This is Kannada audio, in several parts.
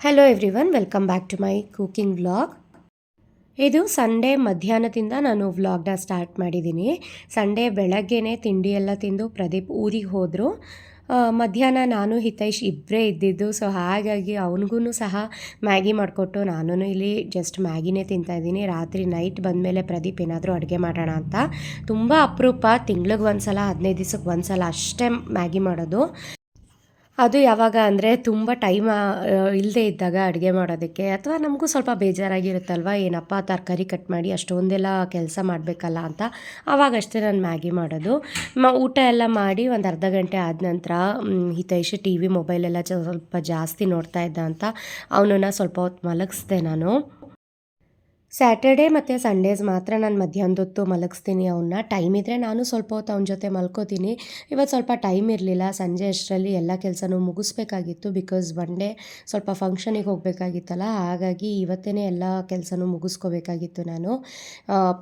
Hello everyone welcome back to my cooking vlog ಇದು ಸಂಡೇ ಮಧ್ಯಾಹ್ನದಿಂದ ನಾನು ವ್ಲಾಗ್ನ ಸ್ಟಾರ್ಟ್ ಮಾಡಿದ್ದೀನಿ. ಸಂಡೇ ಬೆಳಗ್ಗೆನೇ ತಿಂಡಿ ಎಲ್ಲ ತಿಂದು ಪ್ರದೀಪ್ ಊರಿಗೆ ಹೋದರು. ಮಧ್ಯಾಹ್ನ ನಾನು ಹಿತೈಶ್ ಇಬ್ಬರೇ ಇದ್ದಿದ್ದು ಸೊ ಹಾಗಾಗಿ ಅವನಿಗೂ ಸಹ ಮ್ಯಾಗಿ ಮಾಡಿಕೊಟ್ಟು ನಾನು ಇಲ್ಲಿ ಜಸ್ಟ್ ಮ್ಯಾಗಿನೇ ತಿಂತಾಯಿದ್ದೀನಿ ರಾತ್ರಿ ನೈಟ್ ಬಂದಮೇಲೆ ಪ್ರದೀಪ್ ಏನಾದರೂ ಅಡುಗೆ ಮಾಡೋಣ ಅಂತ. ತುಂಬ ಅಪರೂಪ, ತಿಂಗ್ಳಿಗೆ ಒಂದು ಸಲ ಹದಿನೈದು ದಿವ್ಸಕ್ಕೆ ಒಂದು ಸಲ ಅಷ್ಟೇ ಮ್ಯಾಗಿ ಮಾಡೋದು. ಅದು ಯಾವಾಗ ಅಂದರೆ ತುಂಬ ಟೈಮ್ ಇಲ್ಲದೆ ಇದ್ದಾಗ ಅಡುಗೆ ಮಾಡೋದಕ್ಕೆ. ಅಥವಾ ನಮಗೂ ಸ್ವಲ್ಪ ಬೇಜಾರಾಗಿರುತ್ತಲ್ವ, ಏನಪ್ಪ ತರಕಾರಿ ಕಟ್ ಮಾಡಿ ಅಷ್ಟೊಂದೆಲ್ಲ ಕೆಲಸ ಮಾಡಬೇಕಲ್ಲ ಅಂತ. ಆವಾಗಷ್ಟೇ ನಾನು ಮ್ಯಾಗಿ ಮಾಡೋದು. ಮ, ಊಟ ಎಲ್ಲ ಮಾಡಿ ಒಂದು ಅರ್ಧ ಗಂಟೆ ಆದ ನಂತರ ಹಿತೈಷ್ ಟಿ ವಿ ಮೊಬೈಲೆಲ್ಲ ಸ್ವಲ್ಪ ಜಾಸ್ತಿ ನೋಡ್ತಾ ಇದ್ದ ಅಂತ ಅವನನ್ನು ಸ್ವಲ್ಪ ಹೊತ್ತು ಮಲಗಿಸ್ದೆ ನಾನು. ಸ್ಯಾಟರ್ಡೇ ಮತ್ತು ಸಂಡೇಸ್ ಮಾತ್ರ ನಾನು ಮಧ್ಯಾಹ್ನದ ಹೊತ್ತು ಮಲಗಿಸ್ತೀನಿ ಅವನ್ನ ಟೈಮ್ ಇದ್ದರೆ ನಾನು ಸ್ವಲ್ಪ ಹೊತ್ತು ಅವನ ಜೊತೆ ಮಲ್ಕೋತೀನಿ. ಇವತ್ತು ಸ್ವಲ್ಪ ಟೈಮ್ ಇರಲಿಲ್ಲ. ಸಂಜೆ ಅಷ್ಟರಲ್ಲಿ ಎಲ್ಲ ಕೆಲಸನೂ ಮುಗಿಸ್ಬೇಕಾಗಿತ್ತು ಬಿಕಾಸ್ ಒನ್ ಡೇ ಸ್ವಲ್ಪ ಫಂಕ್ಷನಿಗೆ ಹೋಗಬೇಕಾಗಿತ್ತಲ್ಲ. ಹಾಗಾಗಿ ಇವತ್ತೇ ಎಲ್ಲ ಕೆಲಸನೂ ಮುಗಿಸ್ಕೋಬೇಕಾಗಿತ್ತು ನಾನು.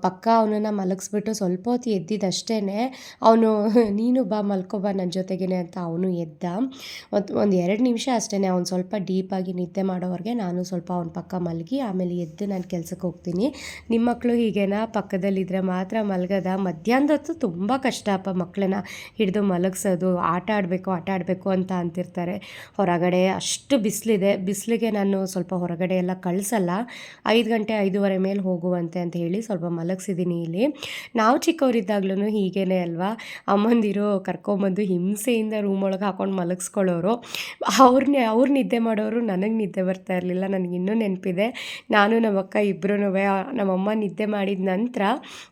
ಪಕ್ಕ ಅವನನ್ನು ಮಲಗಿಸ್ಬಿಟ್ಟು ಸ್ವಲ್ಪ ಹೊತ್ತು ಎದ್ದಿದ್ದಷ್ಟೇ ಅವನು, ನೀನು ಬಾ, ಮಲ್ಕೋ ನನ್ನ ಜೊತೆಗೇನೆ ಅಂತ ಅವನು ಎದ್ದ. ಒಂದು ಎರಡು ನಿಮಿಷ ಅಷ್ಟೇ ಅವ್ನು ಸ್ವಲ್ಪ ಡೀಪಾಗಿ ನಿದ್ದೆ ಮಾಡೋವರೆಗೆ ನಾನು ಸ್ವಲ್ಪ ಅವನ ಪಕ್ಕ ಮಲಗಿ ಆಮೇಲೆ ಎದ್ದು ನಾನು ಕೆಲಸಕ್ಕೆ ನಿಮ್ಮ ಮಕ್ಕಳು ಹೀಗೇನಾ? ಪಕ್ಕದಲ್ಲಿದ್ದರೆ ಮಾತ್ರ ಮಲಗದ. ಮಧ್ಯಾಹ್ನದತ್ತು ತುಂಬ ಕಷ್ಟ ಅಪ್ಪ ಮಕ್ಕಳನ್ನ ಹಿಡಿದು ಮಲಗಿಸೋದು. ಆಟ ಆಡಬೇಕು ಆಟ ಆಡಬೇಕು ಅಂತ ಅಂತಿರ್ತಾರೆ. ಹೊರಗಡೆ ಅಷ್ಟು ಬಿಸಿಲಿದೆ. ಬಿಸಿಲಿಗೆ ನಾನು ಸ್ವಲ್ಪ ಹೊರಗಡೆ ಎಲ್ಲ ಕಳಿಸಲ್ಲ. ಐದು ಗಂಟೆ ಐದೂವರೆ ಮೇಲೆ ಹೋಗುವಂತೆ ಅಂತ ಹೇಳಿ ಸ್ವಲ್ಪ ಮಲಗಿಸಿದ್ದೀನಿ ಇಲ್ಲಿ. ನಾವು ಚಿಕ್ಕವರಿದ್ದಾಗ್ಲೂ ಹೀಗೇನೆ ಅಲ್ವಾ? ಅಮ್ಮಂದಿರು ಕರ್ಕೊಂಬಂದು ಹಿಂಸೆಯಿಂದ ರೂಮ್ ಒಳಗೆ ಹಾಕೊಂಡು ಮಲಗಿಸ್ಕೊಳ್ಳೋರು. ಅವ್ರನ್ನೇ ಅವ್ರು ನಿದ್ದೆ ಮಾಡೋರು ನನಗೆ ನಿದ್ದೆ ಬರ್ತಾ ಇರಲಿಲ್ಲ. ನನಗೆ ಇನ್ನೂ ನೆನಪಿದೆ. ನಾನು ನಮ್ಮ ಅಕ್ಕ ಇಬ್ಬರೂ ನಮ್ಮಮ್ಮ ನಿದ್ದೆ ಮಾಡಿದ ನಂತರ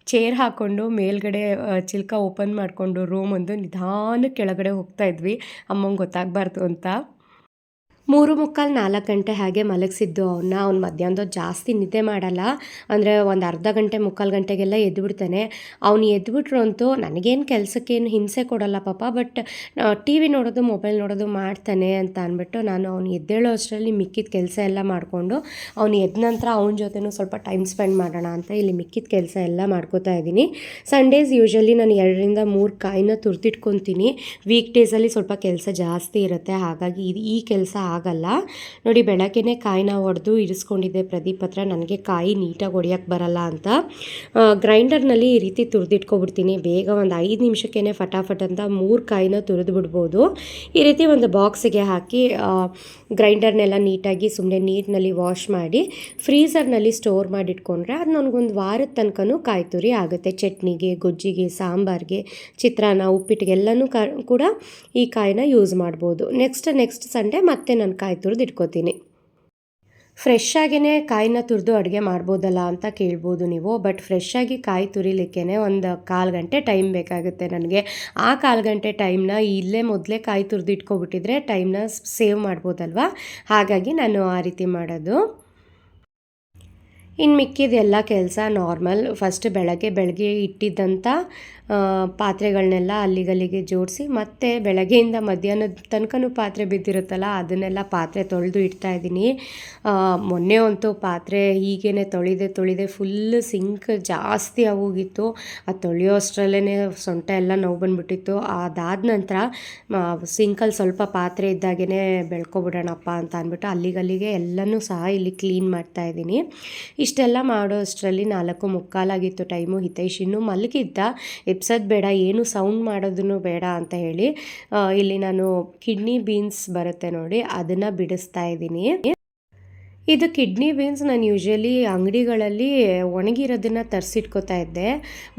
ಚೇರ್ ಹಾಕ್ಕೊಂಡು ಮೇಲ್ಗಡೆ ಚಿಲ್ಕ ಓಪನ್ ಮಾಡಿಕೊಂಡು ರೂಮ್ ಒಂದು ನಿಧಾನಕ್ಕೆ ಕೆಳಗಡೆ ಹೋಗ್ತಾ ಇದ್ವಿ. ಅಮ್ಮಂಗೆ ಗೊತ್ತಾಗಬಾರ್ದು ಅಂತ. ಮೂರು ಮುಕ್ಕಾಲು ನಾಲ್ಕು ಗಂಟೆ ಹಾಗೆ ಮಲಗಿಸಿದ್ದು ಅವನ್ನ ಅವ್ನು ಮಧ್ಯಾಹ್ನದ ಜಾಸ್ತಿ ನಿದ್ದೆ ಮಾಡಲ್ಲ. ಅಂದರೆ ಒಂದು ಅರ್ಧ ಗಂಟೆ, ಮುಕ್ಕಾಲು ಗಂಟೆಗೆಲ್ಲ ಎದ್ದುಬಿಡ್ತಾನೆ ಅವ್ನು ಎದ್ದುಬಿಟ್ರು ಅಂತೂ ನನಗೇನು ಕೆಲಸಕ್ಕೇನು ಹಿಂಸೆ ಕೊಡಲ್ಲ ಪಾಪ, ಬಟ್ ಟಿ ವಿ ನೋಡೋದು, ಮೊಬೈಲ್ ನೋಡೋದು ಮಾಡ್ತಾನೆ ಅಂತ ಅಂದ್ಬಿಟ್ಟು ನಾನು ಅವ್ನು ಎದ್ದೇಳೋ ಅಷ್ಟರಲ್ಲಿ ಮಿಕ್ಕಿದ ಕೆಲಸ ಎಲ್ಲ ಮಾಡಿಕೊಂಡು, ಅವ್ನು ಎದ್ದ ನಂತರ ಅವನ ಜೊತೆನೂ ಸ್ವಲ್ಪ ಟೈಮ್ ಸ್ಪೆಂಡ್ ಮಾಡೋಣ ಅಂತ ಇಲ್ಲಿ ಮಿಕ್ಕಿದ ಕೆಲಸ ಎಲ್ಲ ಮಾಡ್ಕೋತಾ ಇದ್ದೀನಿ. ಸಂಡೇಸ್ ಯೂಶ್ವಲಿ ನಾನು ಎರಡರಿಂದ ಮೂರು ಕಾಯಿನ ತುರ್ತಿಟ್ಕೊತೀನಿ ವೀಕ್ ಡೇಸಲ್ಲಿ ಸ್ವಲ್ಪ ಕೆಲಸ ಜಾಸ್ತಿ ಇರುತ್ತೆ. ಹಾಗಾಗಿ ಇದು ಈ ಕೆಲಸ ಆಗಲ್ಲ. ನೋಡಿ, ಬೆಳಗ್ಗೆನೆ ಕಾಯಿನ ಹೊಡೆದು ಇರಿಸ್ಕೊಂಡಿದ್ದೆ ಪ್ರದೀಪ್ ಹತ್ರ. ನನಗೆ ಕಾಯಿ ನೀಟಾಗಿ ಹೊಡಿಯೋಕ್ಕೆ ಬರಲ್ಲ ಅಂತ. ಗ್ರೈಂಡರ್ನಲ್ಲಿ ಈ ರೀತಿ ತುರಿದಿಟ್ಕೊಬಿಡ್ತೀನಿ. ಬೇಗ ಒಂದು ಐದು ನಿಮಿಷಕ್ಕೇ ಫಟಾಫಟ್ ಅಂತ ಮೂರು ಕಾಯಿನ ತುರಿದು ಬಿಡ್ಬೋದು ಈ ರೀತಿ ಒಂದು ಬಾಕ್ಸಿಗೆ ಹಾಕಿ ಗ್ರೈಂಡರ್ನೆಲ್ಲ ನೀಟಾಗಿ ಸುಮ್ಮನೆ ನೀರಿನಲ್ಲಿ ವಾಶ್ ಮಾಡಿ, ಫ್ರೀಸರ್ನಲ್ಲಿ ಸ್ಟೋರ್ ಮಾಡಿಟ್ಕೊಂಡ್ರೆ ಅದು ನನಗೊಂದು ವಾರದ ತನಕನೂ ಕಾಯಿ ತುರಿ ಆಗುತ್ತೆ. ಚಟ್ನಿಗೆ, ಗೊಜ್ಜಿಗೆ, ಸಾಂಬಾರಿಗೆ, ಚಿತ್ರಾನ್ನ ಉಪ್ಪಿಟ್ಟಿಗೆಲ್ಲನೂ ಕೂಡ ಈ ಕಾಯಿನ ಯೂಸ್ ಮಾಡ್ಬೋದು. ನೆಕ್ಸ್ಟ್ ನೆಕ್ಸ್ಟ್ ಸಂಡೇ ಮತ್ತೆ ನಾನು ಕಾಯಿ ತುರಿದು ಇಟ್ಕೋತೀನಿ. ಫ್ರೆಶ್ ಆಗಿಯೇ ಕಾಯಿನ ತುರಿದು ಅಡುಗೆ ಮಾಡ್ಬೋದಲ್ಲ ಅಂತ ಕೇಳ್ಬೋದು ನೀವು ಬಟ್ ಫ್ರೆಶ್ ಆಗಿ ಕಾಯಿ ತುರಿಲಿಕ್ಕೆ ಒಂದು ಕಾಲು ಗಂಟೆ ಟೈಮ್ ಬೇಕಾಗುತ್ತೆ ನನಗೆ. ಆ ಕಾಲು ಗಂಟೆ ಟೈಮ್ನ ಇಲ್ಲೇ ಮೊದಲೇ ಕಾಯಿ ತುರಿದು ಇಟ್ಕೊಬಿಟ್ಟಿದ್ರೆ ಟೈಮ್ನ ಸೇವ್ ಮಾಡ್ಬೋದಲ್ವ? ಹಾಗಾಗಿ ನಾನು ಆ ರೀತಿ ಮಾಡೋದು. ಇನ್ನು ಮಿಕ್ಕಿದೆಲ್ಲ ಕೆಲಸ ನಾರ್ಮಲ್ ಫಸ್ಟ್ ಬೆಳಗ್ಗೆ ಬೆಳಗ್ಗೆ ಇಟ್ಟಿದ್ದಂಥ ಪಾತ್ರೆಗಳನ್ನೆಲ್ಲ ಅಲ್ಲಿಗಲ್ಲಿಗೆ ಜೋಡಿಸಿ, ಮತ್ತೆ ಬೆಳಗ್ಗೆಯಿಂದ ಮಧ್ಯಾಹ್ನದ ತನಕನೂ ಪಾತ್ರೆ ಬಿದ್ದಿರುತ್ತಲ್ಲ, ಅದನ್ನೆಲ್ಲ ಪಾತ್ರೆ ತೊಳೆದು ಇಡ್ತಾ ಇದ್ದೀನಿ. ಮೊನ್ನೆ ಅಂತೂ ಪಾತ್ರೆ ಹೀಗೇ ತೊಳಿದೆ ತೊಳಿದೆ ಫುಲ್ ಸಿಂಕ್ ಜಾಸ್ತಿ ಆಗೋಗಿತ್ತು. ಅದು ತೊಳೆಯೋ ಅಷ್ಟರಲ್ಲೇ ಸೊಂಟ ಎಲ್ಲ ನೋವು ಬಂದುಬಿಟ್ಟಿತ್ತು. ಅದಾದ ನಂತರ ಸಿಂಕಲ್ಲಿ ಸ್ವಲ್ಪ ಪಾತ್ರೆ ಇದ್ದಾಗೇ ಬೆಳ್ಕೊಬಿಡೋಣಪ್ಪ ಅಂತ ಅಂದ್ಬಿಟ್ಟು ಅಲ್ಲಿಗಲ್ಲಿಗೆ ಎಲ್ಲನೂ ಸಹ ಇಲ್ಲಿ ಕ್ಲೀನ್ ಮಾಡ್ತಾ ಇದ್ದೀನಿ. ಇಷ್ಟೆಲ್ಲ ಮಾಡೋ ಅಷ್ಟರಲ್ಲಿ ನಾಲ್ಕು ಮುಕ್ಕಾಲಾಗಿತ್ತು ಟೈಮು. ಹಿತೈಷ್ ಇನ್ನೂ ಮಲಗಿದ್ದ. ಎಪ್ಸೋದು ಬೇಡ, ಏನು ಸೌಂಡ್ ಮಾಡೋದನ್ನು ಬೇಡ ಅಂತ ಹೇಳಿ ಇಲ್ಲಿ ನಾನು ಕಿಡ್ನಿ ಬೀನ್ಸ್ ಬರುತ್ತೆ ನೋಡಿ, ಅದನ್ನು ಬಿಡಿಸ್ತಾ ಇದ್ದೀನಿ. ಇದು ಕಿಡ್ನಿ ಬೀನ್ಸ್ ನಾನು ಯೂಶ್ವಲಿ ಅಂಗಡಿಗಳಲ್ಲಿ ಒಣಗಿರೋದನ್ನು ತರಿಸಿಟ್ಕೋತಾ ಇದ್ದೆ.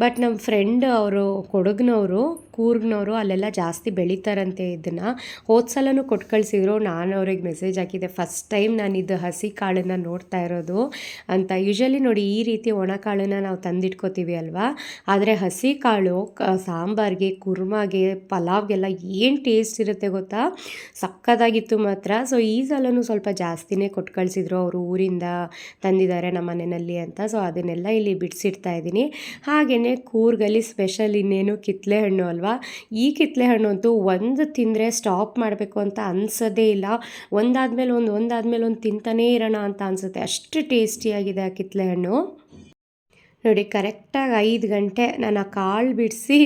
ಬಟ್ ನಮ್ಮ ಫ್ರೆಂಡ್ ಅವರು, ಕೊಡಗಿನವರು ಕೂರ್ಗ್ನವರು ಅಲ್ಲೆಲ್ಲ ಜಾಸ್ತಿ ಬೆಳೀತಾರಂತೆ ಇದನ್ನು. ಹೋದ ಸಲನೂ ಕೊಟ್ಟು ಕಳಿಸಿದ್ರು ನಾನು ಅವ್ರಿಗೆ ಮೆಸೇಜ್ ಹಾಕಿದ್ದೆ. ಫಸ್ಟ್ ಟೈಮ್ ನಾನು ಇದು ಹಸಿ ಕಾಳನ್ನು ನೋಡ್ತಾ ಇರೋದು ಅಂತ. ಯೂಶ್ವಲಿ ನೋಡಿ ಈ ರೀತಿ ಒಣ ಕಾಳನ್ನು ನಾವು ತಂದಿಟ್ಕೋತೀವಿ ಅಲ್ವಾ? ಆದರೆ ಹಸಿ ಕಾಳು ಸಾಂಬಾರಿಗೆ, ಕುರ್ಮಾಗೆ, ಪಲಾವ್ಗೆಲ್ಲ ಏನು ಟೇಸ್ಟ್ ಇರುತ್ತೆ ಗೊತ್ತಾ? ಸಕ್ಕತ್ತಾಗಿತ್ತು ಮಾತ್ರ. ಸೊ ಈ ಸಲನೂ ಸ್ವಲ್ಪ ಜಾಸ್ತಿನೇ ಕೊಟ್ಟು ಕಳಿಸಿದ್ರು ಅವರು ಊರಿಂದ ತಂದಿದ್ದಾರೆ ನಮ್ಮ ಮನೆಯಲ್ಲಿ ಅಂತ. ಸೊ ಅದನ್ನೆಲ್ಲ ಇಲ್ಲಿ ಬಿಡಿಸಿಡ್ತಾ ಇದ್ದೀನಿ. ಹಾಗೆಯೇ ಕೂರ್ಗಲ್ಲಿ ಸ್ಪೆಷಲ್ ಇನ್ನೇನು ಕಿತ್ತಲೆ ಹಣ್ಣು ಅಲ್ವಾ? ಈ ಕಿತ್ತಲೆ ಹಣ್ಣು ಅಂತೂ ಒಂದು ತಿಂದರೆ ಸ್ಟಾಪ್ ಮಾಡಬೇಕು ಅಂತ ಅನ್ಸೋದೇ ಇಲ್ಲ. ಒಂದಾದ್ಮೇಲೆ ಒಂದು ಒಂದಾದ್ಮೇಲೆ ಒಂದು ತಿಂತಾನೇ ಇರೋಣ ಅಂತ ಅನಿಸುತ್ತೆ. ಅಷ್ಟು ಟೇಸ್ಟಿಯಾಗಿದೆ ಆ ಕಿತ್ತಲೆ ಹಣ್ಣು ನೋಡಿ, ಕರೆಕ್ಟಾಗಿ ಐದು ಗಂಟೆ ನಾನು ಆ ಕಾಳು ಬಿಡಿಸಿ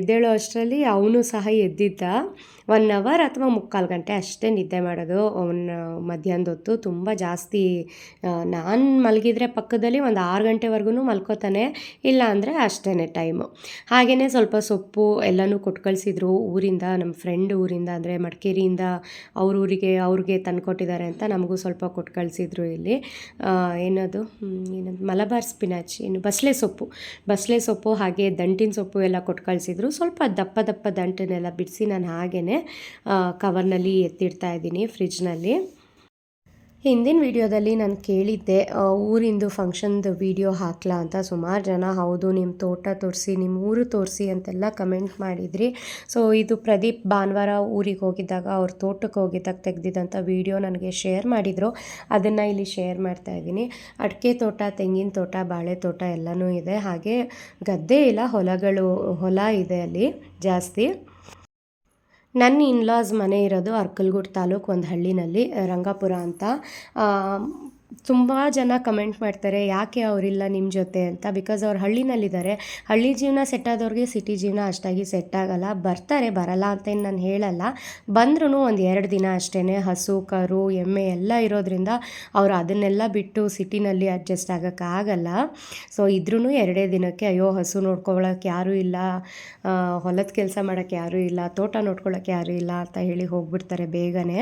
ಎದ್ದೇಳೋ ಅಷ್ಟರಲ್ಲಿ ಅವನು ಸಹ ಎದ್ದಿದ್ದ. ಒನ್ ಅವರ್ ಅಥವಾ ಮುಕ್ಕಾಲು ಗಂಟೆ ಅಷ್ಟೇ ನಿದ್ದೆ ಮಾಡೋದು. ಅವನ ಮಧ್ಯಾಹ್ನದ ಹೊತ್ತು ತುಂಬ ಜಾಸ್ತಿ ನಾನು ಮಲಗಿದ್ರೆ ಪಕ್ಕದಲ್ಲಿ ಒಂದು ಆರು ಗಂಟೆವರೆಗೂ ಮಲ್ಕೋತಾನೆ, ಇಲ್ಲ ಅಂದರೆ ಅಷ್ಟೇ ಟೈಮು ಹಾಗೆಯೇ ಸ್ವಲ್ಪ ಸೊಪ್ಪು ಎಲ್ಲನೂ ಕೊಟ್ಟು ಕಳಿಸಿದ್ರು ಊರಿಂದ ನಮ್ಮ ಫ್ರೆಂಡ್ ಊರಿಂದ ಅಂದರೆ ಮಡಿಕೇರಿಯಿಂದ ಅವ್ರ ಊರಿಗೆ, ಅವ್ರಿಗೆ ತಂದುಕೊಟ್ಟಿದ್ದಾರೆ ಅಂತ ನಮಗೂ ಸ್ವಲ್ಪ ಕೊಟ್ಟು ಕಳಿಸಿದ್ರು ಇಲ್ಲಿ ಏನದು? ಏನದು? ಮಲಬಾರ್ ಸ್ಪಿನಾಚ್ ಏನು ಬಸಳೆ ಸೊಪ್ಪು. ಬಸಳೆ ಸೊಪ್ಪು ಹಾಗೆ ದಂಟಿನ ಸೊಪ್ಪು ಎಲ್ಲ ಕೊಟ್ಟು ಕಳಿಸಿದ್ರು. ಸ್ವಲ್ಪ ದಪ್ಪ ದಪ್ಪ ದಂಟನ್ನೆಲ್ಲ ಬಿಡಿಸಿ ನಾನು ಹಾಗೇ ಕವರ್ನಲ್ಲಿ ಎತ್ತಿಡ್ತಾ ಇದ್ದೀನಿ ಫ್ರಿಜ್ನಲ್ಲಿ ಹಿಂದಿನ ವಿಡಿಯೋದಲ್ಲಿ ನಾನು ಕೇಳಿದ್ದೆ ಊರಿಂದು ಫಂಕ್ಷನ್ದು ವಿಡಿಯೋ ಹಾಕ್ಲಾ ಅಂತ. ಸುಮಾರು ಜನ, ಹೌದು ನಿಮ್ಮ ತೋಟ ತೋರಿಸಿ ನಿಮ್ಮ ಊರು ತೋರಿಸಿ ಅಂತೆಲ್ಲ ಕಮೆಂಟ್ ಮಾಡಿದ್ರಿ. ಸೊ, ಇದು ಪ್ರದೀಪ್ ಭಾನುವಾರ ಊರಿಗೆ ಹೋಗಿದ್ದಾಗ, ಅವ್ರ ತೋಟಕ್ಕೆ ಹೋಗಿದ್ದಾಗ ತೆಗೆದಿದ್ದಂಥ ವಿಡಿಯೋ ನನಗೆ ಶೇರ್ ಮಾಡಿದರು. ಅದನ್ನು ಇಲ್ಲಿ ಶೇರ್ ಮಾಡ್ತಾ ಇದ್ದೀನಿ. ಅಡಿಕೆ ತೋಟ, ತೆಂಗಿನ ತೋಟ, ಬಾಳೆ ತೋಟ ಎಲ್ಲನೂ ಇದೆ. ಹಾಗೆ ಗದ್ದೆ ಇಲ್ಲ, ಹೊಲಗಳು, ಹೊಲ ಇದೆ ಅಲ್ಲಿ ಜಾಸ್ತಿ. ನನ್ನ ಇನ್ಲಾಸ್ ಮನೆ ಇರೋದು ಅರ್ಕಲ್ಗೂಡು ತಾಲೂಕು ಒಂದು ಹಳ್ಳಿನಲ್ಲಿ ರಂಗಾಪುರ ಅಂತ. ತುಂಬ ಜನ ಕಮೆಂಟ್ ಮಾಡ್ತಾರೆ, ಯಾಕೆ ಅವರಿಲ್ಲ ನಿಮ್ಮ ಜೊತೆ? ಅಂತ. ಬಿಕಾಸ್ ಅವ್ರು ಹಳ್ಳಿನಲ್ಲಿದ್ದಾರೆ. ಹಳ್ಳಿ ಜೀವನ ಸೆಟ್ ಆದವ್ರಿಗೆ ಸಿಟಿ ಜೀವನ ಅಷ್ಟಾಗಿ ಸೆಟ್ ಆಗಲ್ಲ. ಬರ್ತಾರೆ, ಬರಲ್ಲ ಅಂತ ಏನು ನಾನು ಹೇಳಲ್ಲ. ಬಂದ್ರೂ ಒಂದು ಎರಡು ದಿನ ಅಷ್ಟೇ ಹಸು, ಕರು, ಎಮ್ಮೆ ಎಲ್ಲ ಇರೋದ್ರಿಂದ ಅವರು ಅದನ್ನೆಲ್ಲ ಬಿಟ್ಟು ಸಿಟಿನಲ್ಲಿ ಅಡ್ಜಸ್ಟ್ ಆಗೋಕ್ಕಾಗಲ್ಲ ಸೊ ಇದ್ರೂ ಎರಡೇ ದಿನಕ್ಕೆ, ಅಯ್ಯೋ, ಹಸು ನೋಡ್ಕೊಳ್ಳೋಕ್ಕೆ ಯಾರೂ ಇಲ್ಲ. ಹೊಲದ ಕೆಲಸ ಮಾಡೋಕ್ಕೆ ಯಾರೂ ಇಲ್ಲ. ತೋಟ ನೋಡ್ಕೊಳ್ಳೋಕ್ಕೆ ಯಾರೂ ಇಲ್ಲ. ಅಂತ ಹೇಳಿ ಹೋಗ್ಬಿಡ್ತಾರೆ ಬೇಗನೆ.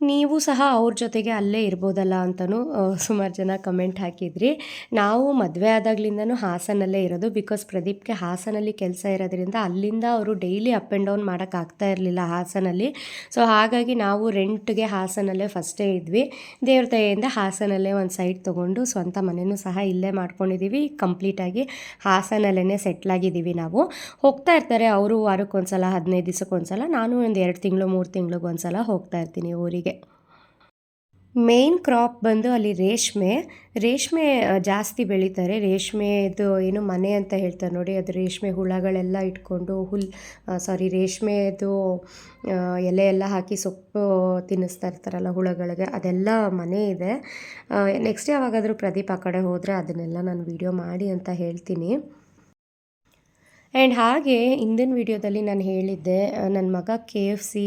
ನೀವು ಸಹ ಅವ್ರ ಜೊತೆಗೆ ಅಲ್ಲೇ ಇರ್ಬೋದಲ್ಲ ಅಂತಲೂ ಸುಮಾರು ಜನ ಕಮೆಂಟ್ ಹಾಕಿದ್ರಿ. ನಾವು ಮದುವೆ ಆದಾಗ್ಲಿಂದನೂ ಹಾಸನಲ್ಲೇ ಇರೋದು. ಬಿಕಾಸ್ ಪ್ರದೀಪ್ಗೆ ಹಾಸನಲ್ಲಿ ಕೆಲಸ ಇರೋದ್ರಿಂದ ಅಲ್ಲಿಂದ ಅವರು ಡೈಲಿ ಅಪ್ ಆ್ಯಂಡ್ ಡೌನ್ ಮಾಡೋಕ್ಕಾಗ್ತಾ ಇರಲಿಲ್ಲ ಹಾಸನಲ್ಲಿ. ಸೊ ಹಾಗಾಗಿ ನಾವು ರೆಂಟ್ಗೆ ಹಾಸನಲ್ಲೇ ಫಸ್ಟೇ ಇದ್ವಿ. ದೇವ್ರ ದಯೆಯಿಂದ ಹಾಸನಲ್ಲೇ ಒಂದು ಸೈಟ್ ತೊಗೊಂಡು ಸ್ವಂತ ಮನೆಯೂ ಸಹ ಇಲ್ಲೇ ಮಾಡ್ಕೊಂಡಿದ್ದೀವಿ ಕಂಪ್ಲೀಟಾಗಿ ಹಾಸನಲ್ಲೇ ಸೆಟ್ಲಾಗಿದ್ದೀವಿ ನಾವು. ಹೋಗ್ತಾ ಇರ್ತಾರೆ. ಅವರು ವಾರಕ್ಕೊಂದ್ಸಲ, ಹದಿನೈದು ದಿವಸಕ್ಕೊಂದ್ಸಲ. ನಾನು ಒಂದು ಎರಡು ತಿಂಗಳು, ಮೂರು ತಿಂಗ್ಳಿಗೆ ಒಂದ್ಸಲ ಹೋಗ್ತಾ ಇರ್ತೀನಿ ಊರಿಗೆ. ಮೇನ್ ಕ್ರಾಪ್ ಬಂದು ಅಲ್ಲಿ ರೇಷ್ಮೆ ರೇಷ್ಮೆ ಜಾಸ್ತಿ ಬೆಳೀತಾರೆ. ರೇಷ್ಮೆದು ಏನು ಮನೆ ಅಂತ ಹೇಳ್ತಾರೆ ನೋಡಿ, ಅದು ರೇಷ್ಮೆ ಹುಳಗಳೆಲ್ಲ ಇಟ್ಕೊಂಡು ಹುಲ್ ಸಾರಿ ರೇಷ್ಮೆದು ಎಲೆ ಎಲ್ಲ ಹಾಕಿ ಸೊಪ್ಪು ತಿನ್ನಿಸ್ತಾ ಇರ್ತಾರಲ್ಲ ಹುಳಗಳಿಗೆ, ಅದೆಲ್ಲ ಮನೆ ಇದೆ. ನೆಕ್ಸ್ಟ್ ಯಾವಾಗಾದರೂ ಪ್ರದೀಪ್ ಆ ಕಡೆ ಹೋದರೆ ಅದನ್ನೆಲ್ಲ ನಾನು ವೀಡಿಯೋ ಮಾಡಿ ಅಂತ ಹೇಳ್ತೀನಿ. ಆ್ಯಂಡ್ ಹಾಗೆ ಹಿಂದಿನ ವಿಡಿಯೋದಲ್ಲಿ ನಾನು ಹೇಳಿದ್ದೆ ನನ್ನ ಮಗ ಕೆ ಎಫ್ ಸಿ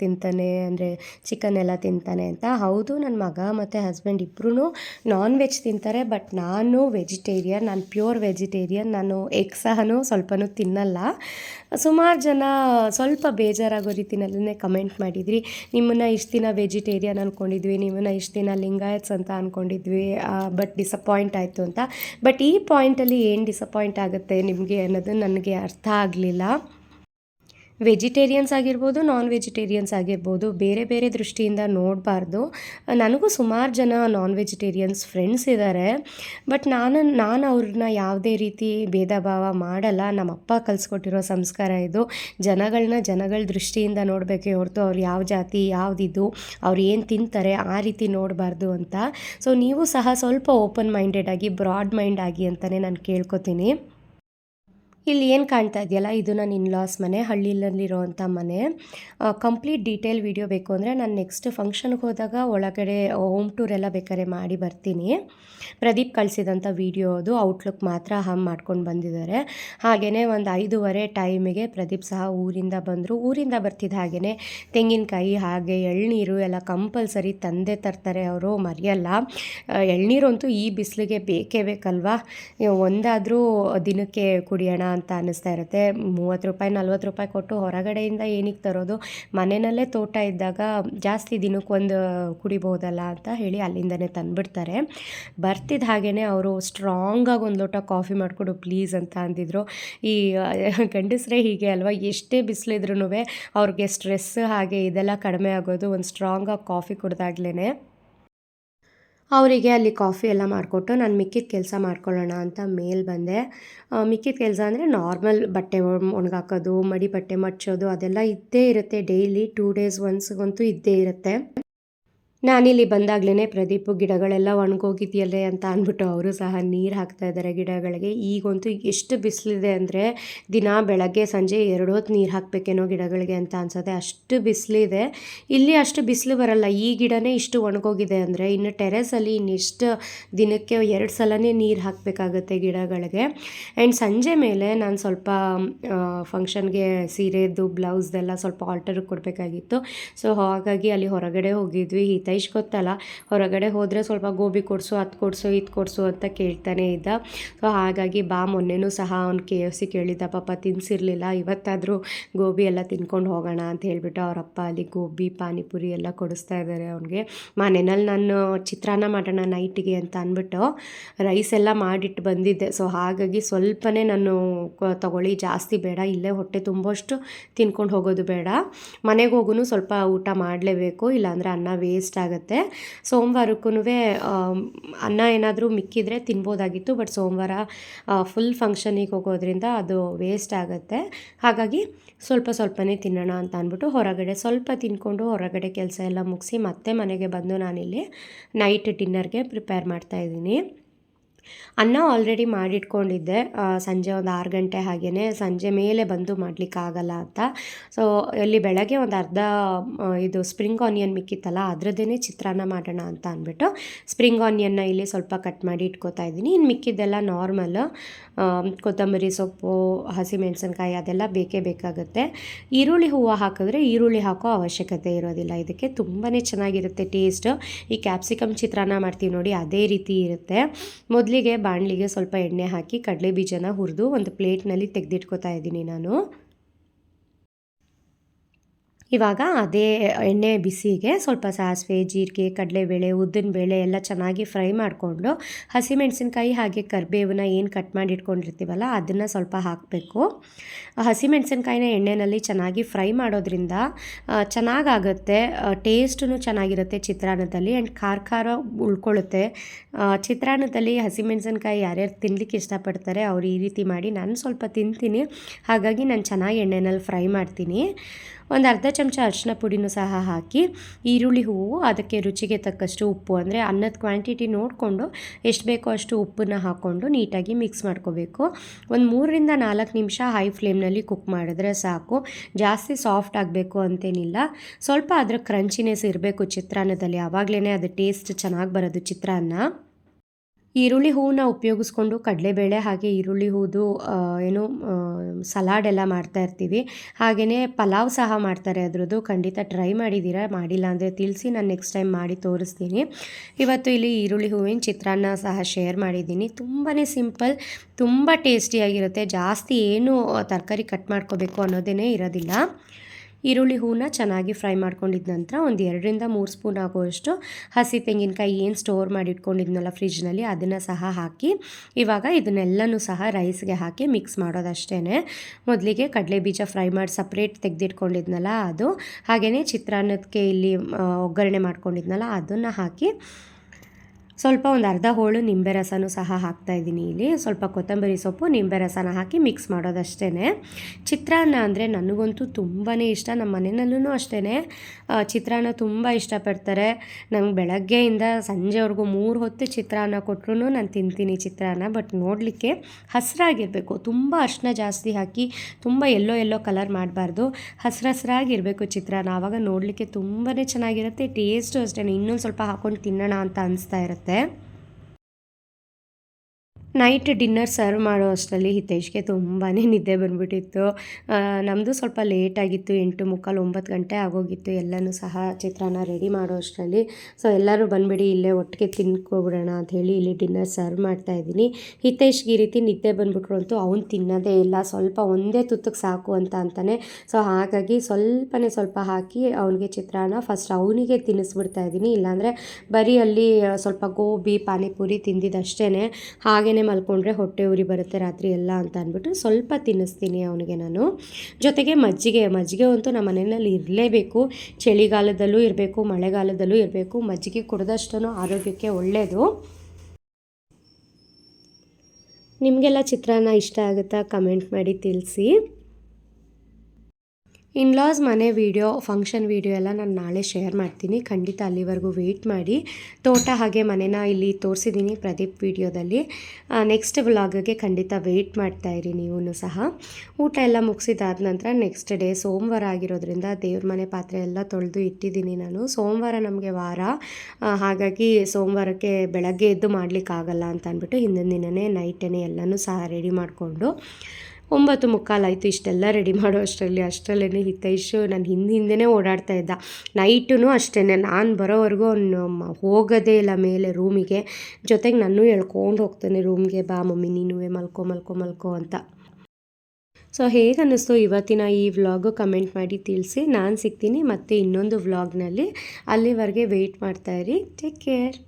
ತಿಂತಾನೆ, ಅಂದರೆ ಚಿಕನ್ ಎಲ್ಲ ತಿಂತಾನೆ ಅಂತ. ಹೌದು ನನ್ನ ಮಗ ಮತ್ತು ಹಸ್ಬೆಂಡ್ ಇಬ್ಬರೂ ನಾನ್ ವೆಜ್ ತಿಂತಾರೆ ಬಟ್ ನಾನು ವೆಜಿಟೇರಿಯನ್ ನಾನು ಪ್ಯೂರ್ ವೆಜಿಟೇರಿಯನ್ ನಾನು ಎಗ್ ಸಹನೂ ಸ್ವಲ್ಪನೂ ತಿನ್ನಲ್ಲ. ಸುಮಾರು ಜನ ಸ್ವಲ್ಪ ಬೇಜಾರಾಗೋ ರೀತಿಯಲ್ಲೇ ಕಮೆಂಟ್ ಮಾಡಿದ್ರಿ. ನಿಮ್ಮನ್ನು ಇಷ್ಟು ದಿನ ವೆಜಿಟೇರಿಯನ್ ಅಂದ್ಕೊಂಡಿದ್ವಿ ನಿಮ್ಮನ್ನು ಇಷ್ಟು ದಿನ ಲಿಂಗಾಯತ್ಸ್ ಅಂತ ಅಂದ್ಕೊಂಡಿದ್ವಿ ಬಟ್ ಡಿಸಪಾಯಿಂಟ್ ಆಯಿತು ಅಂತ. ಬಟ್ ಈ ಪಾಯಿಂಟಲ್ಲಿ ಏನು ಡಿಸಪಾಯಿಂಟ್ ಆಗುತ್ತೆ ನಿಮಗೆ ಅನ್ನೋದು ನನಗೆ ಅರ್ಥ ಆಗಲಿಲ್ಲ. ವೆಜಿಟೇರಿಯನ್ಸ್ ಆಗಿರ್ಬೋದು ನಾನ್ ವೆಜಿಟೇರಿಯನ್ಸ್ ಆಗಿರ್ಬೋದು, ಬೇರೆ ಬೇರೆ ದೃಷ್ಟಿಯಿಂದ ನೋಡಬಾರ್ದು. ನನಗೂ ಸುಮಾರು ಜನ ನಾನ್ ವೆಜಿಟೇರಿಯನ್ಸ್ ಫ್ರೆಂಡ್ಸ್ ಇದ್ದಾರೆ ಬಟ್ ನಾನು ನಾನು ಅವ್ರನ್ನ ಯಾವುದೇ ರೀತಿ ಭೇದ ಭಾವ ಮಾಡಲ್ಲ ನಮ್ಮಪ್ಪ ಕಲಿಸ್ಕೊಟ್ಟಿರೋ ಸಂಸ್ಕಾರ ಇದು. ಜನಗಳನ್ನ ಜನಗಳ ದೃಷ್ಟಿಯಿಂದ ನೋಡಬೇಕೇ ಹೊರತು ಅವ್ರು ಯಾವ ಜಾತಿ, ಯಾವುದಿದು, ಅವ್ರು ಏನು ತಿಂತಾರೆ ಆ ರೀತಿ ನೋಡಬಾರ್ದು ಅಂತ. ಸೊ ನೀವು ಸಹ ಸ್ವಲ್ಪ ಓಪನ್ ಮೈಂಡೆಡ್ ಆಗಿ ಬ್ರಾಡ್ ಮೈಂಡ್ ಆಗಿ ಅಂತಲೇ ನಾನು ಕೇಳ್ಕೊತೀನಿ. ಇಲ್ಲಿ ಏನು ಕಾಣ್ತಾ ಇದೆಯಲ್ಲ, ಇದು ನನ್ನ ಇನ್ಲಾಸ್ ಮನೆ ಹಳ್ಳಿಯಲ್ಲಿರೋವಂಥ ಮನೆ. ಕಂಪ್ಲೀಟ್ ಡೀಟೇಲ್ ವಿಡಿಯೋ ಬೇಕು ಅಂದರೆ ನಾನು ನೆಕ್ಸ್ಟ್ ಫಂಕ್ಷನ್ಗೆ ಹೋದಾಗ ಒಳಗಡೆ ಹೋಮ್ ಟೂರ್ ಎಲ್ಲ ಬೇಕಾದ್ರೆ ಮಾಡಿ ಬರ್ತೀನಿ. ಪ್ರದೀಪ್ ಕಳಿಸಿದಂಥ ವಿಡಿಯೋ ಅದು ಔಟ್ಲುಕ್ ಮಾತ್ರ ಹಮ್ ಮಾಡ್ಕೊಂಡು ಬಂದಿದ್ದಾರೆ. ಹಾಗೆಯೇ ಒಂದು ಐದೂವರೆ ಟೈಮಿಗೆ ಪ್ರದೀಪ್ ಸಹ ಊರಿಂದ ಬಂದರು. ಊರಿಂದ ಬರ್ತಿದ್ದ ಹಾಗೆಯೇ ತೆಂಗಿನಕಾಯಿ, ಹಾಗೆ ಎಳ್ನೀರು ಎಲ್ಲ ಕಂಪಲ್ಸರಿ ತಂದೆ ತರ್ತಾರೆ ಅವರು, ಮರೆಯಲ್ಲ. ಎಳ್ನೀರು ಎಳ್ನೀರಂತೂ ಈ ಬಿಸಿಲಿಗೆ ಬೇಕೇ ಬೇಕಲ್ವಾ? ಒಂದಾದರೂ ದಿನಕ್ಕೆ ಕುಡಿಯೋಣ ಅಂತ ಅನ್ನಿಸ್ತಾ ಇರುತ್ತೆ. ಮೂವತ್ತು ರೂಪಾಯಿ, ನಲ್ವತ್ತು ರೂಪಾಯಿ ಕೊಟ್ಟು ಹೊರಗಡೆಯಿಂದ ಏನಕ್ಕೆ ತರೋದು? ಮನೆಯಲ್ಲೇ ತೋಟ ಇದ್ದಾಗ ಜಾಸ್ತಿ ದಿನಕ್ಕೆ ಒಂದು ಕುಡಿಬೋದಲ್ಲ ಅಂತ ಹೇಳಿ ಅಲ್ಲಿಂದನೇ ತಂದುಬಿಡ್ತಾರೆ. ಬರ್ತಿದ್ದ ಹಾಗೇ ಅವರು ಸ್ಟ್ರಾಂಗಾಗಿ ಒಂದು ಲೋಟ ಕಾಫಿ ಮಾಡಿಕೊಡು ಪ್ಲೀಸ್ ಅಂತ ಅಂದಿದ್ರು. ಈ, ಗಂಡಸರೇ ಹೀಗೆ ಅಲ್ವಾ? ಎಷ್ಟೇ ಬಿಸಿಲಿದ್ರೂ ಅವ್ರಿಗೆ ಸ್ಟ್ರೆಸ್ ಹಾಗೆ ಇದೆಲ್ಲ ಕಡಿಮೆ ಆಗೋದು, ಒಂದು ಸ್ಟ್ರಾಂಗಾಗಿ ಕಾಫಿ ಕುಡ್ದಾಗ್ಲೇ ಅವರಿಗೆ ಅಲ್ಲಿ ಕಾಫಿ ಎಲ್ಲ ಮಾಡಿಕೊಟ್ಟು ನಾನು ಮಿಕ್ಕಿದ ಕೆಲಸ ಮಾಡ್ಕೊಳ್ಳೋಣ ಅಂತ ಮೇಲೆ ಬಂದೆ. ಮಿಕ್ಕಿದ ಕೆಲಸ ಅಂದರೆ ನಾರ್ಮಲ್ ಬಟ್ಟೆ ಒಣ- ಒಣಗಾಕೋದು, ಮಡಿ ಬಟ್ಟೆ ಮಡ್ಚೋದು ಅದೆಲ್ಲ ಇದ್ದೇ ಇರುತ್ತೆ. ಡೈಲಿ ಟೂ ಡೇಸ್ ಒನ್ಸ್ಗಂತೂ ಇದ್ದೇ ಇರುತ್ತೆ. ನಾನಿಲ್ಲಿ ಬಂದಾಗ್ಲೇ ಪ್ರದೀಪು, ಗಿಡಗಳೆಲ್ಲ ಒಣಗೋಗಿದೆಯಲ್ಲೇ ಅಂತ ಅಂದ್ಬಿಟ್ಟು ಅವರು ಸಹ ನೀರು ಹಾಕ್ತಾ ಇದ್ದಾರೆ ಗಿಡಗಳಿಗೆ. ಈಗಂತೂ ಎಷ್ಟು ಬಿಸಿಲಿದೆ ಅಂದರೆ ದಿನ ಬೆಳಗ್ಗೆ ಸಂಜೆ ಎರಡು ಹೊತ್ತು ನೀರು ಹಾಕಬೇಕೇನೋ ಗಿಡಗಳಿಗೆ ಅಂತ ಅನ್ಸುತ್ತೆ. ಅಷ್ಟು ಬಿಸಿಲಿದೆ. ಇಲ್ಲಿ ಅಷ್ಟು ಬಿಸಿಲು ಬರಲ್ಲ. ಈ ಗಿಡನೇ ಇಷ್ಟು ಒಣಗೋಗಿದೆ ಅಂದರೆ ಇನ್ನು ಟೆರೆಸಲ್ಲಿ ಇನ್ನೆಷ್ಟು ದಿನಕ್ಕೆ ಎರಡು ಸಲನೇ ನೀರು ಹಾಕಬೇಕಾಗತ್ತೆ ಗಿಡಗಳಿಗೆ. ಆ್ಯಂಡ್ ಸಂಜೆ ಮೇಲೆ ನಾನು ಸ್ವಲ್ಪ ಫಂಕ್ಷನ್ಗೆ ಸೀರೆದು, ಬ್ಲೌಸ್ದೆಲ್ಲ ಸ್ವಲ್ಪ ಆಲ್ಟರ್ ಕೊಡಬೇಕಾಗಿತ್ತು. ಸೊ ಹಾಗಾಗಿ ಅಲ್ಲಿ ಹೊರಗಡೆ ಹೋಗಿದ್ವಿ. ಹಿತೈಷ್ ಗೊತ್ತಲ್ಲ? ಹೊರಗಡೆ ಹೋದರೆ ಸ್ವಲ್ಪ ಗೋಬಿ ಕೊಡಿಸು, ಅದು ಕೊಡಿಸು, ಇದು ಕೊಡಿಸು ಅಂತ ಕೇಳ್ತಾನೆ ಇದ್ದ. ಸೊ ಹಾಗಾಗಿ ಬಾ, ಮೊನ್ನೆನೂ ಸಹ ಅವ್ನು ಕೆ ಎಫ್ ಸಿ ಕೇಳಿದ್ದ ಪಾಪ ತಿನ್ಸಿರ್ಲಿಲ್ಲ, ಇವತ್ತಾದರೂ ಗೋಬಿ ಎಲ್ಲ ತಿನ್ಕೊಂಡು ಹೋಗೋಣ ಅಂತ ಹೇಳಿಬಿಟ್ಟು ಅವರಪ್ಪ ಅಲ್ಲಿ ಗೋಬಿ, ಪಾನಿಪುರಿ ಎಲ್ಲ ಕೊಡಿಸ್ತಾ ಇದ್ದಾರೆ ಅವ್ನಿಗೆ. ಮನೆಯಲ್ಲಿ ನಾನು ಚಿತ್ರಾನ್ನ ಮಾಡೋಣ ನೈಟಿಗೆ ಅಂತ ಅಂದ್ಬಿಟ್ಟು ರೈಸ್ ಎಲ್ಲ ಮಾಡಿಟ್ಟು ಬಂದಿದ್ದೆ. ಸೊ ಹಾಗಾಗಿ ಸ್ವಲ್ಪನೇ ನಾನು ತಗೊಳ್ಳಿ, ಜಾಸ್ತಿ ಬೇಡ, ಇಲ್ಲೇ ಹೊಟ್ಟೆ ತುಂಬಷ್ಟು ತಿನ್ಕೊಂಡು ಹೋಗೋದು ಬೇಡ. ಮನೆಗೆ ಹೋಗೂ ಸ್ವಲ್ಪ ಊಟ ಮಾಡಲೇಬೇಕು, ಇಲ್ಲಾಂದರೆ ಅನ್ನ ವೇಸ್ಟ್ ಆಗುತ್ತೆ. ಸೋಮವಾರಕ್ಕೂ ಅನ್ನ ಏನಾದರೂ ಮಿಕ್ಕಿದ್ರೆ ತಿನ್ಬೋದಾಗಿತ್ತು, ಬಟ್ ಸೋಮವಾರ ಫುಲ್ ಫಂಕ್ಷನಿಗೆ ಹೋಗೋದ್ರಿಂದ ಅದು ವೇಸ್ಟ್ ಆಗುತ್ತೆ. ಹಾಗಾಗಿ ಸ್ವಲ್ಪ ಸ್ವಲ್ಪನೇ ತಿನ್ನೋಣ ಅಂತ ಅಂದ್ಬಿಟ್ಟು ಹೊರಗಡೆ ಸ್ವಲ್ಪ ತಿನ್ಕೊಂಡು ಹೊರಗಡೆ ಕೆಲಸ ಎಲ್ಲ ಮುಗಿಸಿ ಮತ್ತೆ ಮನೆಗೆ ಬಂದು ನಾನಿಲ್ಲಿ ನೈಟ್ ಡಿನ್ನರ್ಗೆ ಪ್ರಿಪೇರ್ ಮಾಡ್ತಾಯಿದ್ದೀನಿ ಅನ್ನ ಆಲ್ರೆಡಿ ಮಾಡಿಟ್ಕೊಂಡಿದ್ದೆ. ಸಂಜೆ ಒಂದು ಆರು ಗಂಟೆ ಹಾಗೆಯೇ ಸಂಜೆ ಮೇಲೆ ಬಂದು ಮಾಡಲಿಕ್ಕಾಗಲ್ಲ ಅಂತ. ಸೊ ಇಲ್ಲಿ ಬೆಳಗ್ಗೆ ಒಂದು ಅರ್ಧ ಇದು ಸ್ಪ್ರಿಂಗ್ ಆನಿಯನ್ ಮಿಕ್ಕಿತ್ತಲ್ಲ ಅದರದ್ದೇ ಚಿತ್ರಾನ್ನ ಮಾಡೋಣ ಅಂತ ಅಂದ್ಬಿಟ್ಟು ಸ್ಪ್ರಿಂಗ್ ಆನಿಯನ್ನ ಇಲ್ಲಿ ಸ್ವಲ್ಪ ಕಟ್ ಮಾಡಿ ಇಟ್ಕೋತಾ ಇದ್ದೀನಿ. ಇನ್ನು ಮಿಕ್ಕಿದ್ದೆಲ್ಲ ನಾರ್ಮಲ್ ಕೊತ್ತಂಬರಿ ಸೊಪ್ಪು, ಹಸಿಮೆಣಸಿನ್ಕಾಯಿ ಅದೆಲ್ಲ ಬೇಕೇ ಬೇಕಾಗುತ್ತೆ. ಈರುಳ್ಳಿ ಹೂವು ಹಾಕಿದ್ರೆ ಈರುಳ್ಳಿ ಹಾಕೋ ಅವಶ್ಯಕತೆ ಇರೋದಿಲ್ಲ. ಇದಕ್ಕೆ ತುಂಬಾ ಚೆನ್ನಾಗಿರುತ್ತೆ ಟೇಸ್ಟ್ ಈ ಕ್ಯಾಪ್ಸಿಕಮ್ ಚಿತ್ರಾನ್ನ ಮಾಡ್ತೀವಿ ನೋಡಿ, ಅದೇ ರೀತಿ ಇರುತ್ತೆ. ಮೊದಲಿಗೆ ಬಾಣಲಿಗೆ ಸ್ವಲ್ಪ ಎಣ್ಣೆ ಹಾಕಿ ಕಡಲೆ ಬೀಜನ ಹುರಿದು ಒಂದು ಪ್ಲೇಟ್ನಲ್ಲಿ ತೆಗೆದಿಟ್ಕೋತಾ ಇದ್ದೀನಿ ನಾನು. ಇವಾಗ ಅದೇ ಎಣ್ಣೆ ಬಿಸಿಗೆ ಸ್ವಲ್ಪ ಸಾಸಿವೆ, ಜೀರಿಗೆ, ಕಡಲೆಬೇಳೆ ಉದ್ದಿನಬೇಳೆ ಎಲ್ಲ ಚೆನ್ನಾಗಿ ಫ್ರೈ ಮಾಡಿಕೊಂಡು ಹಸಿಮೆಣಸಿನ್ಕಾಯಿ ಹಾಗೆ ಕರಿಬೇವನ್ನ ಏನು ಕಟ್ ಮಾಡಿ ಇಟ್ಕೊಂಡಿರ್ತೀವಲ್ಲ ಅದನ್ನು ಸ್ವಲ್ಪ ಹಾಕಬೇಕು. ಹಸಿಮೆಣಸಿನ್ಕಾಯಿನ ಎಣ್ಣೆಯಲ್ಲಿ ಚೆನ್ನಾಗಿ ಫ್ರೈ ಮಾಡೋದ್ರಿಂದ ಚೆನ್ನಾಗಾಗುತ್ತೆ ಟೇಸ್ಟೂ ಚೆನ್ನಾಗಿರುತ್ತೆ ಚಿತ್ರಾನ್ನದಲ್ಲಿ ಆ್ಯಂಡ್ ಖಾರ ಖಾರ ಉಳ್ಕೊಳ್ಳುತ್ತೆ ಚಿತ್ರಾನ್ನದಲ್ಲಿ ಹಸಿಮೆಣಸಿನ್ಕಾಯಿ ಯಾರ್ಯಾರು ತಿನ್ನಲಿಕ್ಕೆ ಇಷ್ಟಪಡ್ತಾರೆ ಅವ್ರು ಈ ರೀತಿ ಮಾಡಿ ನಾನು ಸ್ವಲ್ಪ ತಿಂತೀನಿ. ಹಾಗಾಗಿ ನಾನು ಚೆನ್ನಾಗಿ ಎಣ್ಣೆನಲ್ಲಿ ಫ್ರೈ ಮಾಡ್ತೀನಿ. ಒಂದು ಅರ್ಧ ಚಮಚ ಅರಿಶಿನ ಪುಡಿನೂ ಸಹ ಹಾಕಿ ಈರುಳ್ಳಿ ಹೂವು, ಅದಕ್ಕೆ ರುಚಿಗೆ ತಕ್ಕಷ್ಟು ಉಪ್ಪು. ಅಂದರೆ ಅನ್ನದ ಕ್ವಾಂಟಿಟಿ ನೋಡಿಕೊಂಡು ಎಷ್ಟು ಬೇಕೋ ಅಷ್ಟು ಉಪ್ಪನ್ನು ಹಾಕ್ಕೊಂಡು ನೀಟಾಗಿ ಮಿಕ್ಸ್ ಮಾಡ್ಕೋಬೇಕು. ಒಂದು ಮೂರರಿಂದ ನಾಲ್ಕು ನಿಮಿಷ ಹೈ ಫ್ಲೇಮ್ನಲ್ಲಿ ಕುಕ್ ಮಾಡಿದ್ರೆ ಸಾಕು. ಜಾಸ್ತಿ ಸಾಫ್ಟ್ ಆಗಬೇಕು ಅಂತೇನಿಲ್ಲ. ಸ್ವಲ್ಪ ಅದರ ಕ್ರಂಚಿನೆಸ್ ಇರಬೇಕು ಚಿತ್ರಾನ್ನದಲ್ಲಿ. ಆವಾಗಲೇ ಅದು ಟೇಸ್ಟ್ ಚೆನ್ನಾಗಿ ಬರೋದು ಚಿತ್ರಾನ್ನ. ಈರುಳ್ಳಿ ಹೂವನ್ನ ಉಪಯೋಗಿಸ್ಕೊಂಡು ಕಡಲೆಬೇಳೆ ಹಾಗೆ ಈರುಳ್ಳಿ ಹೂದು ಏನು ಸಲಾಡ್ ಎಲ್ಲ ಮಾಡ್ತಾ ಇರ್ತೀವಿ. ಹಾಗೆಯೇ ಪಲಾವ್ ಸಹ ಮಾಡ್ತಾರೆ ಅದರದ್ದು. ಖಂಡಿತ ಟ್ರೈ ಮಾಡಿದ್ದೀರಾ? ಮಾಡಿಲ್ಲ ಅಂದರೆ ತಿಳಿಸಿ, ನಾನು ನೆಕ್ಸ್ಟ್ ಟೈಮ್ ಮಾಡಿ ತೋರಿಸ್ತೀನಿ. ಇವತ್ತು ಇಲ್ಲಿ ಈರುಳ್ಳಿ ಹೂವಿನ ಚಿತ್ರಾನ್ನ ಸಹ ಶೇರ್ ಮಾಡಿದ್ದೀನಿ. ತುಂಬಾ ಸಿಂಪಲ್ ತುಂಬ ಟೇಸ್ಟಿಯಾಗಿರುತ್ತೆ ಜಾಸ್ತಿ ಏನು ತರಕಾರಿ ಕಟ್ ಮಾಡ್ಕೋಬೇಕು ಅನ್ನೋದೇ ಇರೋದಿಲ್ಲ. ಈರುಳ್ಳಿ ಹೂವನ್ನ ಚೆನ್ನಾಗಿ ಫ್ರೈ ಮಾಡ್ಕೊಂಡಿದ್ದ ನಂತರ ಒಂದು ಎರಡರಿಂದ ಮೂರು ಸ್ಪೂನ್ ಆಗುವಷ್ಟು ಹಸಿ ತೆಂಗಿನಕಾಯಿ ಏನು ಸ್ಟೋರ್ ಮಾಡಿ ಇಟ್ಕೊಂಡಿದ್ನಲ್ಲ ಫ್ರಿಜ್ನಲ್ಲಿ ಅದನ್ನು ಸಹ ಹಾಕಿ, ಇವಾಗ ಇದನ್ನೆಲ್ಲನೂ ಸಹ ರೈಸ್ಗೆ ಹಾಕಿ ಮಿಕ್ಸ್ ಮಾಡೋದಷ್ಟೇ ಮೊದಲಿಗೆ ಕಡಲೆ ಬೀಜ ಫ್ರೈ ಮಾಡಿ ಸಪ್ರೇಟ್ ತೆಗೆದಿಟ್ಕೊಂಡಿದ್ನಲ್ಲ ಅದು ಹಾಗೆಯೇ ಚಿತ್ರಾನ್ನಕ್ಕೆ ಇಲ್ಲಿ ಒಗ್ಗರಣೆ ಮಾಡ್ಕೊಂಡಿದ್ನಲ್ಲ ಅದನ್ನು ಹಾಕಿ ಸ್ವಲ್ಪ ಒಂದು ಅರ್ಧ ಹೋಳು ನಿಂಬೆ ರಸನೂ ಸಹ ಹಾಕ್ತಾ ಇದ್ದೀನಿ ಇಲ್ಲಿ. ಸ್ವಲ್ಪ ಕೊತ್ತಂಬರಿ ಸೊಪ್ಪು, ನಿಂಬೆ ರಸನ ಹಾಕಿ ಮಿಕ್ಸ್ ಮಾಡೋದಷ್ಟೇ ಚಿತ್ರಾನ್ನ ಅಂದರೆ ನನಗಂತೂ ತುಂಬಾ ಇಷ್ಟ ನಮ್ಮ ಮನೆಯಲ್ಲೂ ಅಷ್ಟೇ ಚಿತ್ರಾನ್ನ ತುಂಬ ಇಷ್ಟಪಡ್ತಾರೆ. ನಂಗೆ ಬೆಳಗ್ಗೆಯಿಂದ ಸಂಜೆವರೆಗೂ ಮೂರು ಹೊತ್ತು ಚಿತ್ರಾನ್ನ ಕೊಟ್ಟರು ನಾನು ತಿಂತೀನಿ ಚಿತ್ರಾನ್ನ, ಬಟ್ ನೋಡಲಿಕ್ಕೆ ಹಸಿರಾಗಿರಬೇಕು. ತುಂಬ ಅರ್ಶಿನ ಜಾಸ್ತಿ ಹಾಕಿ ತುಂಬ ಎಲ್ಲೋ ಎಲ್ಲೋ ಕಲರ್ ಮಾಡಬಾರ್ದು. ಹಸ್ರು ಹಸಿರಾಗಿರಬೇಕು ಚಿತ್ರಾನ್ನ. ಆವಾಗ ನೋಡಲಿಕ್ಕೆ ತುಂಬಾ ಚೆನ್ನಾಗಿರುತ್ತೆ ಟೇಸ್ಟು ಅಷ್ಟೇ ಇನ್ನೊಂದು ಸ್ವಲ್ಪ ಹಾಕ್ಕೊಂಡು ತಿನ್ನೋಣ ಅಂತ ಅನಿಸ್ತಾ ಇರುತ್ತೆ. até. ನೈಟ್ ಡಿನ್ನರ್ ಸರ್ವ್ ಮಾಡೋ ಅಷ್ಟರಲ್ಲಿ ಹಿತೇಶ್ಗೆ ತುಂಬಾ ನಿದ್ದೆ ಬಂದ್ಬಿಟ್ಟಿತ್ತು. ನಮ್ಮದು ಸ್ವಲ್ಪ ಲೇಟ್ ಆಗಿತ್ತು, ಎಂಟು ಮುಕ್ಕಾಲು ಒಂಬತ್ತು ಗಂಟೆ ಆಗೋಗಿತ್ತು. ಎಲ್ಲನೂ ಸಹ ಚಿತ್ರಾನ್ನ ರೆಡಿ ಮಾಡೋ ಅಷ್ಟರಲ್ಲಿ. ಸೊ, ಎಲ್ಲರೂ ಬಂದುಬಿಡಿ, ಇಲ್ಲೇ ಒಟ್ಟಿಗೆ ತಿನ್ಕೊಬಿಡೋಣ ಅಂತ ಹೇಳಿ ಇಲ್ಲಿ ಡಿನ್ನರ್ ಸರ್ವ್ ಮಾಡ್ತಾ ಇದ್ದೀನಿ. ಹಿತೇಶ್ಗೆ ಈ ರೀತಿ ನಿದ್ದೆ ಬಂದುಬಿಟ್ರು ಅಂತೂ ಅವ್ನು ತಿನ್ನೋದೇ ಇಲ್ಲ. ಸ್ವಲ್ಪ ಒಂದೇ ತುತ್ತಕ್ಕೆ ಸಾಕು ಅಂತ ಅಂತಾನೆ. ಸೊ, ಹಾಗಾಗಿ ಸ್ವಲ್ಪನೇ ಸ್ವಲ್ಪ ಹಾಕಿ ಅವನಿಗೆ ಚಿತ್ರಾನ್ನ ಫಸ್ಟ್ ಅವನಿಗೆ ತಿನ್ನಿಸ್ಬಿಡ್ತಾ ಇದ್ದೀನಿ. ಇಲ್ಲಾಂದರೆ ಬರೀ ಅಲ್ಲಿ ಸ್ವಲ್ಪ ಗೋಬಿ, ಪಾನಿಪುರಿ ತಿಂದಿದ್ದಷ್ಟೇ ಹಾಗೇ ಮಲ್ಕೊಂಡ್ರೆ ಹೊಟ್ಟೆ ಉರಿ ಬರುತ್ತೆ, ರಾತ್ರಿ ಎಲ್ಲ ಅಂತ ಅಂದ್ಬಿಟ್ಟು ಸ್ವಲ್ಪ ತಿನ್ನಿಸ್ತೀನಿ ಅವನಿಗೆ ನಾನು. ಜೊತೆಗೆ ಮಜ್ಜಿಗೆ ಮಜ್ಜಿಗೆ ಅಂತೂ ನಮ್ಮ ಮನೆಯಲ್ಲಿ ಇರಲೇಬೇಕು. ಚಳಿಗಾಲದಲ್ಲೂ ಇರಬೇಕು, ಮಳೆಗಾಲದಲ್ಲೂ ಇರಬೇಕು. ಮಜ್ಜಿಗೆ ಕುಡಿದಷ್ಟು ಆರೋಗ್ಯಕ್ಕೆ ಒಳ್ಳೆಯದು ನಿಮಗೆಲ್ಲ ಚಿತ್ರಾನ್ನ ಇಷ್ಟ ಆಗುತ್ತಾ? ಕಮೆಂಟ್ ಮಾಡಿ ತಿಳಿಸಿ. ಇನ್ಲಾಸ್ ಮನೆ ವೀಡಿಯೋ ಫಂಕ್ಷನ್ ವೀಡಿಯೋ ಎಲ್ಲ ನಾನು ನಾಳೆ ಶೇರ್ ಮಾಡ್ತೀನಿ. ಖಂಡಿತ ಅಲ್ಲಿವರೆಗೂ ವೆಯ್ಟ್ ಮಾಡಿ. ತೋಟ ಹಾಗೆ ಮನೆನ ಇಲ್ಲಿ ತೋರಿಸಿದ್ದೀನಿ ಪ್ರದೀಪ್ ವೀಡಿಯೋದಲ್ಲಿ ನೆಕ್ಸ್ಟ್ ವ್ಲಾಗ್ಗೆ ಖಂಡಿತ ವೆಯ್ಟ್ ಮಾಡ್ತಾ ಇರಿ ನೀವು ಸಹ. ಊಟ ಎಲ್ಲ ಮುಗಿಸಿದಾದ ನಂತರ ನೆಕ್ಸ್ಟ್ ಡೇ ಸೋಮವಾರ ಆಗಿರೋದ್ರಿಂದ ದೇವ್ರ ಮನೆ ಪಾತ್ರೆ ಎಲ್ಲ ತೊಳೆದು ಇಟ್ಟಿದ್ದೀನಿ ನಾನು. ಸೋಮವಾರ ನಮಗೆ ವಾರ. ಹಾಗಾಗಿ ಸೋಮವಾರಕ್ಕೆ ಬೆಳಗ್ಗೆ ಎದ್ದು ಮಾಡಲಿಕ್ಕಾಗಲ್ಲ ಅಂತ ಅಂದ್ಬಿಟ್ಟು ಹಿಂದಿನ ದಿನವೇ ನೈಟೇ ಎಲ್ಲನೂ ಸಹ ರೆಡಿ ಮಾಡಿಕೊಂಡು. ಒಂಬತ್ತು ಮುಕ್ಕಾಲಾಯಿತು, ಇಷ್ಟೆಲ್ಲ ರೆಡಿ ಮಾಡೋ ಅಷ್ಟರಲ್ಲಿ ಅಷ್ಟರಲ್ಲೇ ಹಿತೈಷು ನಾನು ಹಿಂದೆ ಹಿಂದೆನೇ ಓಡಾಡ್ತಾ ಇದ್ದ. ನೈಟೂ ಅಷ್ಟೇ ನಾನು ಬರೋವರೆಗೂ ಅವನು ಹೋಗೋದೇ ಇಲ್ಲ ಮೇಲೆ ರೂಮಿಗೆ. ಜೊತೆಗೆ ನಾನು ಎಳ್ಕೊಂಡು ಹೋಗ್ತಾನೆ ರೂಮ್ಗೆ, ಬಾ ಮಮ್ಮಿ ನೀನು ಮಲ್ಕೊ ಮಲ್ಕೊ ಮಲ್ಕೊ ಅಂತ. ಸೊ ಹೇಗೆ ಅನ್ನಿಸ್ತು ಇವತ್ತಿನ ಈ ವ್ಲಾಗು ಕಮೆಂಟ್ ಮಾಡಿ ತಿಳಿಸಿ. ನಾನು ಸಿಗ್ತೀನಿ ಮತ್ತೆ ಇನ್ನೊಂದು ವ್ಲಾಗ್ನಲ್ಲಿ. ಅಲ್ಲಿವರೆಗೆ ವೆಯ್ಟ್ ಮಾಡ್ತಾಯಿರಿ ಟೇಕ್ ಕೇರ್.